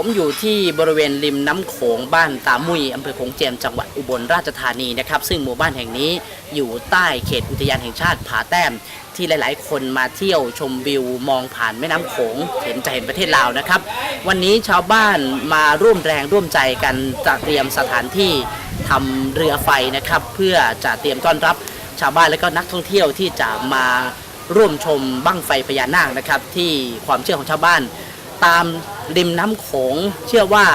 ผมอยู่ที่บริเวณริมน้ำโขงบ้านตามุยอำเภอโขงเจียมจังหวัดอุบลราชธานีนะครับ ซึ่งหมู่บ้านแห่งนี้อยู่ใต้เขตอุทยานแห่งชาติผาแต้ม ที่หลาย ๆ คนมาเที่ยวชมวิวมองผ่านแม่น้ำโขงเห็นจะเห็นประเทศลาวนะครับ วันนี้ชาวบ้านมาร่วมแรงร่วมใจกันจัดเตรียมสถานที่ทำเรือไฟนะครับ เพื่อจะเตรียมต้อนรับชาวบ้านและก็นักท่องเที่ยวที่จะมาร่วมชมบั้งไฟพญานาคนะครับ ที่ความเชื่อของชาวบ้าน ตามริมน้ำโขง เชื่อว่า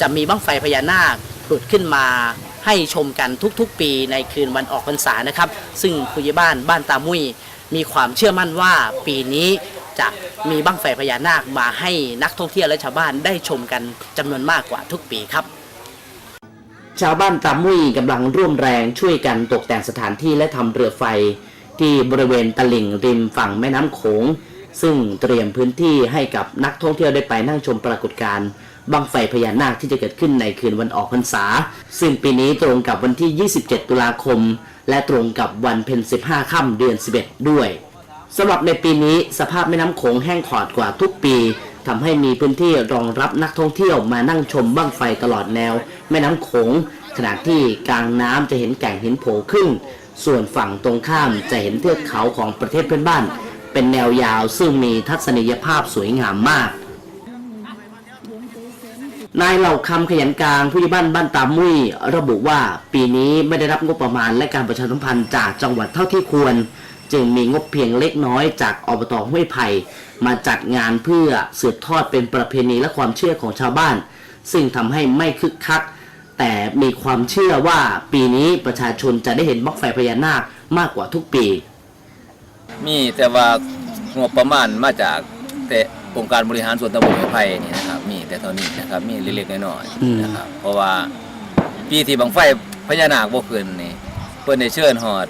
จะมีบั้งไฟพญานาคผุดขึ้นมาให้ชมกันทุกๆ ปีในคืนวันออกพรรษานะครับ ซึ่งคุยบ้านบ้านตามุยมีความเชื่อมั่นว่าปีนี้จะมีบั้งไฟพญานาคมาให้นักท่องเที่ยวและชาวบ้านได้ชมกันจำนวนมากกว่าทุกปีครับ ชาวบ้านตามุยกำลังร่วมแรงช่วยกันตกแต่งสถานที่และทำเรือไฟ ที่บริเวณตลิ่งริมฝั่งแม่น้ำโขง ซึ่งเตรียมพื้นที่ให้กับนักท่องเที่ยวได้ไปนั่งชมปรากฏการณ์บังไฟพญานาคที่จะเกิดขึ้นในคืนวันออกพรรษา ซึ่งปีนี้ตรงกับวันที่ 27 ตุลาคม และตรงกับวันเพ็ญ 15 ค่ำเดือน 11 ด้วยสำหรับในปีนี้สภาพแม่น้ำโขงแห้งขอดกว่าทุกปีทำให้มีพื้นที่รองรับนักท่องเที่ยวมานั่งชมบั้งไฟตลอดแนว แม่น้ำโขงขณะที่กลางน้ำจะเห็นแก่งหินโผล่ขึ้น ส่วนฝั่งตรงข้ามจะเห็นเทือกเขาของประเทศเพื่อนบ้าน เป็นแนวยาวซึ่งมีทัศนียภาพสวยงามมาก นายเหล่าคำขยันกลางผู้ใหญ่บ้านบ้านตามมุ้ยระบุว่าปีนี้ไม่ได้รับงบประมาณและการประชาสัมพันธ์จากจังหวัดเท่าที่ควร จึงมีงบเพียงเล็กน้อยจากอบตห้วยไผ่มาจัดงานเพื่อสืบทอดเป็นประเพณีและความเชื่อของชาวบ้าน ซึ่งทำให้ไม่คึกคัก แต่มีความเชื่อว่าปีนี้ประชาชนจะได้เห็นบั้งไฟพญานาคมากกว่าทุกปี มีแต่ว่างบประมาณมาจากแต่องค์การบริหารส่วนตำบลไม้ไผ่นี่นะครับ มีแต่เท่านี้นะครับ มีเล็กๆน้อยอืมๆนะครับ เพราะว่าปีที่บังไฟพญานาคบ่ขึ้นนี่เพิ่นได้เชิญฮอด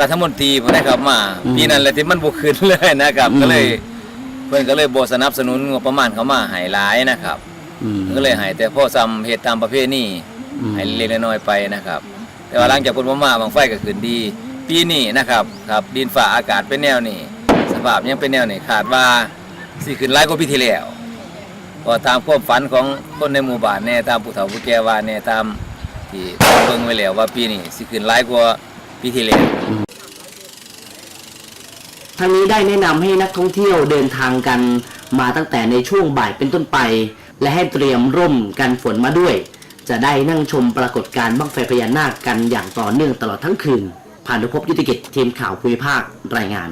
รัฐมนตรีเพิ่นได้ครับมาปีนั้นแหละที่มันบ่ขึ้นเลยนะครับก็เลยเพิ่นก็เลยบ่สนับสนุนงบประมาณเข้ามาให้หลายนะครับอืมก็เลยให้แต่พ่อซ้ำเฮ็ดตามประเพณีอืมให้เล็กๆน้อยๆไปนะครับ แต่ว่าหลังจากคนมาบางไฟก็ขึ้นดี ปีนี้นะครับครับดินฟ้าอากาศเป็นแนวนี้สภาพยังเป็นแนวนี้ขาดว่าสิขึ้นหลายกว่าปีที่แล้วก็ตามความฝันของคนในหมู่บ้านแน่ตามผู้เฒ่าผู้แก่ว่าแน่ตามที่เบิ่งไว้แล้วว่าปีนี้สิขึ้นหลายกว่าปีที่แล้วทางนี้ได้แนะนำให้นักท่องเที่ยวเดินทางกันมาตั้งแต่ในช่วงบ่ายเป็นต้นไป และให้เตรียมร่มกันฝนมาด้วย จะได้นั่งชมปรากฏการณ์บั้งไฟพญานาคกันอย่างต่อเนื่องตลอดทั้งคืน ผ่านุภพยุติกิจทีมข่าวภูมิภาครายงาน